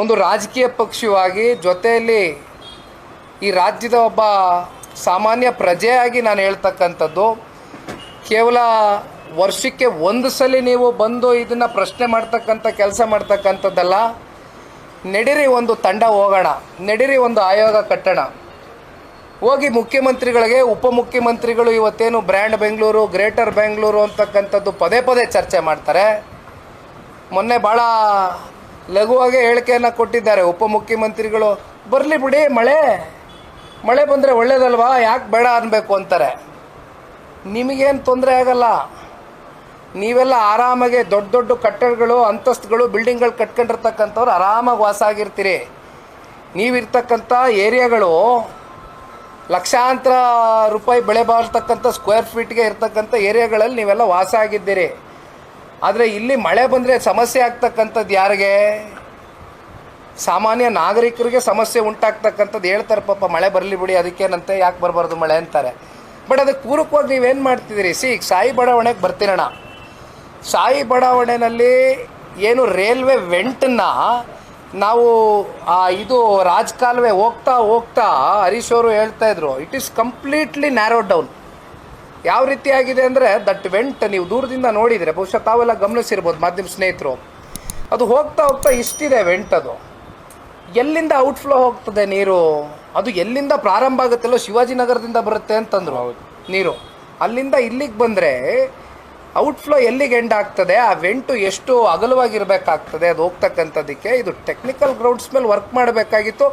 ಒಂದು ರಾಜಕೀಯ ಪಕ್ಷವಾಗಿ ಜೊತೆಯಲ್ಲಿ ಈ ರಾಜ್ಯದ ಒಬ್ಬ ಸಾಮಾನ್ಯ ಪ್ರಜೆಯಾಗಿ ನಾನು ಹೇಳ್ತಕ್ಕಂಥದ್ದು, ಕೇವಲ ವರ್ಷಕ್ಕೆ ಒಂದು ಸಲ ನೀವು ಬಂದು ಇದನ್ನು ಪ್ರಶ್ನೆ ಮಾಡ್ತಕ್ಕಂಥ, ಕೆಲಸ ಮಾಡ್ತಕ್ಕಂಥದ್ದಲ್ಲ. ನಡಿರಿ ಒಂದು ತಂಡ ಹೋಗೋಣ, ನಡಿರಿ ಒಂದು ಆಯೋಗ ಕಟ್ಟೋಣ. ಹೋಗಿ ಮುಖ್ಯಮಂತ್ರಿಗಳಿಗೆ, ಉಪಮುಖ್ಯಮಂತ್ರಿಗಳು ಇವತ್ತೇನು ಬ್ರ್ಯಾಂಡ್ ಬೆಂಗಳೂರು, ಗ್ರೇಟರ್ ಬೆಂಗಳೂರು ಅಂತಕ್ಕಂಥದ್ದು ಪದೇ ಪದೇ ಚರ್ಚೆ ಮಾಡ್ತಾರೆ. ಮೊನ್ನೆ ಭಾಳ ಲಘುವಾಗೇ ಹೇಳಿಕೆಯನ್ನು ಕೊಟ್ಟಿದ್ದಾರೆ ಉಪಮುಖ್ಯಮಂತ್ರಿಗಳು. ಬರಲಿ ಬಿಡಿ, ಮಳೆ ಮಳೆ ಬಂದರೆ ಒಳ್ಳೇದಲ್ವಾ, ಯಾಕೆ ಬೇಡ ಅನ್ಬೇಕು ಅಂತಾರೆ. ನಿಮಗೇನು ತೊಂದರೆ ಆಗಲ್ಲ. ನೀವೆಲ್ಲ ಆರಾಮಾಗಿ ದೊಡ್ಡ ದೊಡ್ಡ ಕಟ್ಟಡಗಳು, ಅಂತಸ್ತುಗಳು, ಬಿಲ್ಡಿಂಗ್ಗಳು ಕಟ್ಕೊಂಡಿರ್ತಕ್ಕಂಥವ್ರು ಆರಾಮಾಗಿ ವಾಸ ಆಗಿರ್ತೀರಿ ನೀವಿರ್ತಕ್ಕಂಥ ಏರಿಯಾಗಳು ಲಕ್ಷಾಂತರ ರೂಪಾಯಿ ಬೆಳೆ ಬಾಳ್ತಕ್ಕಂಥ ಸ್ಕ್ವೇರ್ ಫೀಟ್ಗೆ ಇರ್ತಕ್ಕಂಥ ಏರಿಯಾಗಳಲ್ಲಿ ನೀವೆಲ್ಲ ವಾಸ ಆಗಿದ್ದೀರಿ. ಆದರೆ ಇಲ್ಲಿ ಮಳೆ ಬಂದರೆ ಸಮಸ್ಯೆ ಆಗ್ತಕ್ಕಂಥದ್ದು ಯಾರಿಗೆ? ಸಾಮಾನ್ಯ ನಾಗರಿಕರಿಗೆ ಸಮಸ್ಯೆ ಉಂಟಾಗ್ತಕ್ಕಂಥದ್ದು ಹೇಳ್ತಾರೆ, ಪಾಪ ಮಳೆ ಬರಲಿ ಬಿಡಿ, ಅದಕ್ಕೇನಂತೆ, ಯಾಕೆ ಬರಬಾರ್ದು ಮಳೆ ಅಂತಾರೆ. ಬಟ್ ಅದಕ್ಕೆ ಪೂರಕವಾಗಿ ನೀವೇನು ಮಾಡ್ತಿದ್ದೀರಿ? ಸಿ, ಸಾಯಿ ಬಡಾವಣೆಗೆ ಬರ್ತೀನಣ್ಣ. ಸಾಯಿ ಬಡಾವಣೆಯಲ್ಲಿ ಏನು ರೈಲ್ವೆ ವೆಂಟನ್ನ ನಾವು, ಆ, ಇದು ರಾಜಕಾಲುವೆ ಹೋಗ್ತಾ ಹೋಗ್ತಾ ಹರೀಶ್ ಅವರು ಹೇಳ್ತಾ ಇದ್ರು it is completely narrow down ಯಾವ ರೀತಿ ಆಗಿದೆ ಅಂದರೆ ದಟ್ ವೆಂಟ್ ನೀವು ದೂರದಿಂದ ನೋಡಿದರೆ ಬಹುಶಃ ತಾವೆಲ್ಲ ಗಮನಿಸಿರ್ಬೋದು ಮಾಧ್ಯಮ ಸ್ನೇಹಿತರು. ಅದು ಹೋಗ್ತಾ ಹೋಗ್ತಾ ಇಷ್ಟಿದೆ ವೆಂಟ್ ಅದು. ಎಲ್ಲಿಂದ ಔಟ್ಫ್ಲೋ ಹೋಗ್ತದೆ ನೀರು? ಅದು ಎಲ್ಲಿಂದ ಪ್ರಾರಂಭ ಆಗುತ್ತಲ್ಲೋ ಶಿವಾಜಿನಗರದಿಂದ ಬರುತ್ತೆ ಅಂತಂದ್ರು ನೀರು. ಅಲ್ಲಿಂದ ಇಲ್ಲಿಗೆ ಬಂದರೆ ಔಟ್ಫ್ಲೋ ಎಲ್ಲಿಗೆ ಎಂಡ್ ಆಗ್ತದೆ? ಆ ವೆಂಟು ಎಷ್ಟು ಅಗಲವಾಗಿರಬೇಕಾಗ್ತದೆ? ಅದು ಹೋಗ್ತಕ್ಕಂಥದ್ದಕ್ಕೆ ಇದು ಟೆಕ್ನಿಕಲ್ ಗ್ರೌಂಡ್ಸ್ ಮೇಲೆ ವರ್ಕ್ ಮಾಡಬೇಕಾಗಿತ್ತು.